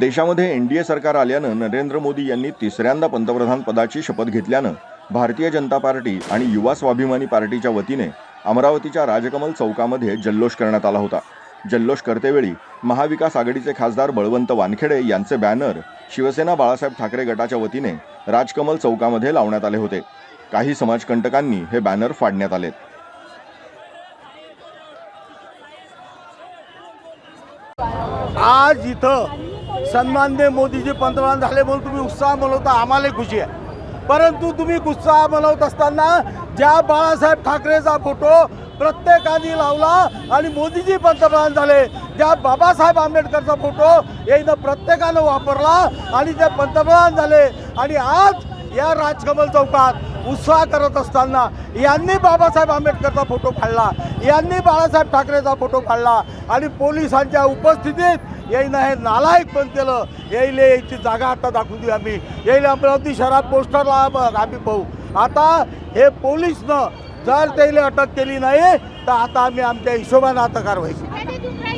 देशामध्ये N D A सरकार आल्यानं नरेंद्र मोदी यांनी तिसऱ्यांदा पंतप्रधान पदाची शपथ घेतल्यानं भारतीय जनता पार्टी आणि युवा स्वाभिमानी पार्टीच्या वतीने अमरावतीच्या राजकमल चौकामध्ये जल्लोष करण्यात आला होता. जल्लोष करतेवेळी महाविकास आघाडीचे खासदार बळवंत वानखेडे यांचे बॅनर शिवसेना बाळासाहेब ठाकरे गटाच्या वतीने राजकमल चौकामध्ये लावण्यात आले होते. काही समाजकंटकांनी हे बॅनर फाडण्यात आले आज इथं सन्माननीय मोदीजी पंतप्रधान झाले म्हणून तुम्ही उत्साह मनवता आम्हालाही खुशी आहे. परंतु तुम्ही उत्साह मनवत असताना ज्या बाळासाहेब ठाकरेचा फोटो प्रत्येकाने लावला आणि मोदीजी पंतप्रधान झाले ज्या बाबासाहेब आंबेडकरचा फोटो यानं प्रत्येकानं वापरला आणि ते पंतप्रधान झाले आणि आज या राजकमल चौकात उत्साह करत असताना यांनी बाबासाहेब आंबेडकरचा फोटो फाडला यांनी बाळासाहेब ठाकरेचा फोटो फाडला आणि पोलिसांच्या उपस्थितीत येईन हे नालायक पण केलं. याईले याची जागा आता दाखवून देऊ आम्ही. याईले अमरावती शहरात पोस्टरला आम्ही पाहू. आता हे पोलीसनं जर त्याला अटक केली नाही तर आता आम्ही आमच्या हिशोबानं आता कारवाई